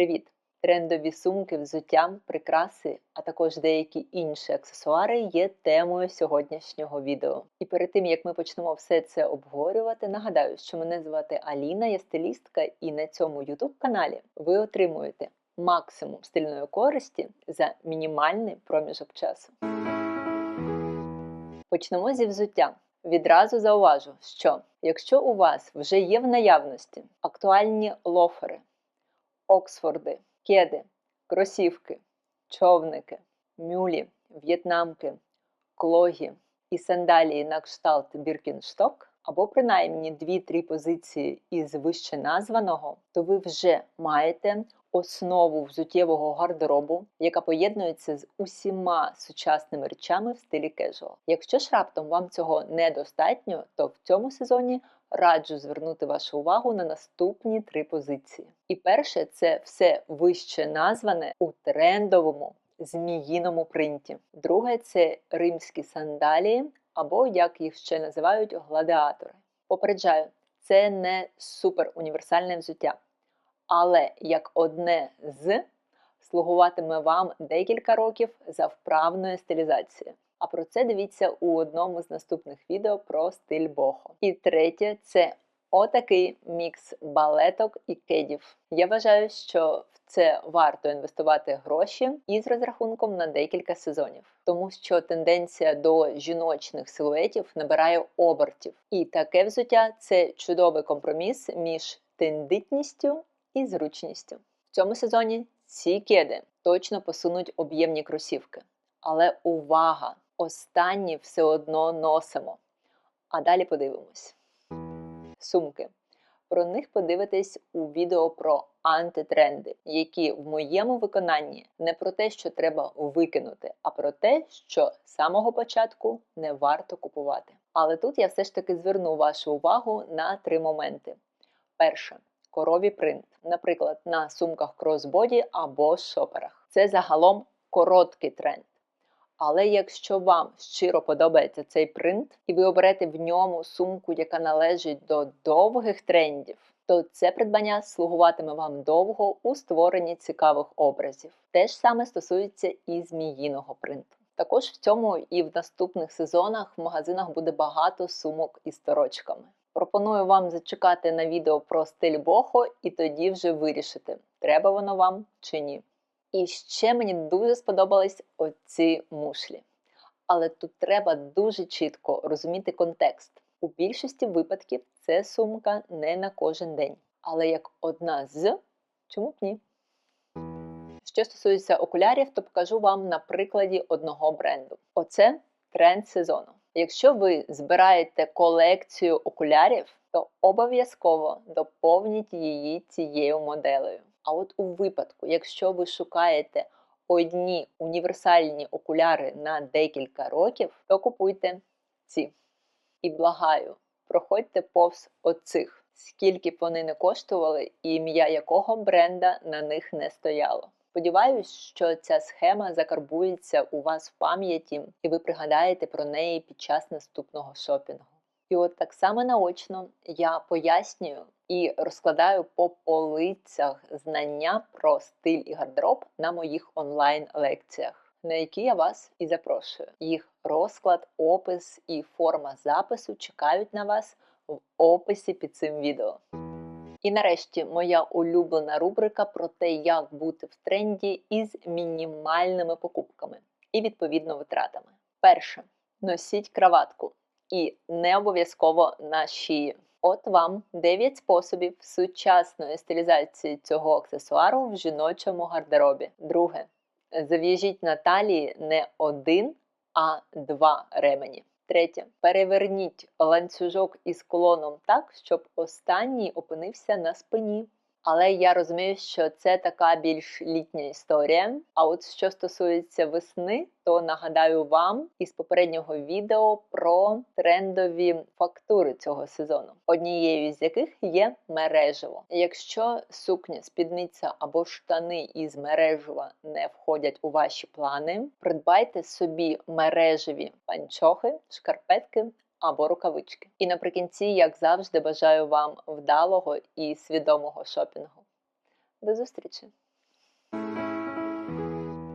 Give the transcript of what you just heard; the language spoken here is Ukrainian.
Привіт! Трендові сумки, взуття, прикраси, а також деякі інші аксесуари є темою сьогоднішнього відео. І перед тим як ми почнемо все це обговорювати, нагадаю, що мене звати Аліна, я стилістка, і на цьому youtube каналі ви отримуєте максимум стильної користі за мінімальний проміжок часу. Почнемо зі взуття. Відразу зауважу, що якщо у вас вже є в наявності актуальні лофери, оксфорди, кеди, кросівки, човники, мюлі, в'єтнамки, клогі і сандалії на кшталт Біркіншток, або принаймні 2-3 позиції із вище названого, то ви вже маєте основу взуттєвого гардеробу, яка поєднується з усіма сучасними речами в стилі кежуал. Якщо ж раптом вам цього недостатньо, то в цьому сезоні раджу звернути вашу увагу на наступні три позиції. І перше це все вище назване у трендовому зміїному принті. Друге це римські сандалії, або, як їх ще називають, гладіатори. Попереджаю, це не супер універсальне взуття, але як одне з слугуватиме вам декілька років за вправною стилізацією. А про це дивіться у одному з наступних відео про стиль бохо. І третє це отакий мікс балеток і кедів. Я вважаю, що в це варто інвестувати гроші із розрахунком на декілька сезонів, тому що тенденція до жіночних силуетів набирає обертів. І таке взуття це чудовий компроміс між тендитністю і зручністю. В цьому сезоні ці кеди точно посунуть об'ємні кросівки. Але увага! Останні все одно носимо. А далі подивимось. Сумки. Про них подивитесь у відео про антитренди, які в моєму виконанні не про те, що треба викинути, а про те, що з самого початку не варто купувати. Але тут я все ж таки зверну вашу увагу на три моменти. Перше корові принт, наприклад, на сумках кросбоді або шоперах. Це загалом короткий тренд. Але якщо вам щиро подобається цей принт, і ви оберете в ньому сумку, яка належить до довгих трендів, то це придбання слугуватиме вам довго у створенні цікавих образів. Те ж саме стосується і зміїного принту. Також в цьому і в наступних сезонах в магазинах буде багато сумок із торочками. Пропоную вам зачекати на відео про стиль бохо, і тоді вже вирішити, треба воно вам чи ні. І ще мені дуже сподобались оці мушлі. Але тут треба дуже чітко розуміти контекст. У більшості випадків це сумка не на кожен день. Але як одна з, чому б ні? Що стосується окулярів, то покажу вам на прикладі одного бренду. Оце тренд сезону. Якщо ви збираєте колекцію окулярів, то обов'язково доповніть її цією моделею. А от у випадку, якщо ви шукаєте одні універсальні окуляри на декілька років, то купуйте ці. І благаю, проходьте повз оцих, скільки б вони не коштували, і ім'я якого бренда на них не стояло. Сподіваюсь, що ця схема закарбується у вас в пам'яті, і ви пригадаєте про неї під час наступного шопінгу. І от так само наочно я пояснюю і розкладаю по полицях знання про стиль і гардероб на моїх онлайн-лекціях, на які я вас і запрошую. Їх розклад, опис і форма запису чекають на вас в описі під цим відео. І нарешті моя улюблена рубрика про те, як бути в тренді із мінімальними покупками і відповідно витратами. Перше, носіть краватку і не обов'язково на шиї. От вам 9 способів сучасної стилізації цього аксесуару в жіночому гардеробі. Друге, зав'яжіть на талії не один, а два ремені. Третє. Переверніть ланцюжок із колоном так, щоб останній опинився на спині. Але я розумію, що це така більш літня історія. А от що стосується весни, то нагадаю вам із попереднього відео про трендові фактури цього сезону, однією з яких є мережево. Якщо сукня, спідниця або штани із мережева не входять у ваші плани, придбайте собі мережеві панчохи, шкарпетки або рукавички. І наприкінці, як завжди, бажаю вам вдалого і свідомого шопінгу. До зустрічі!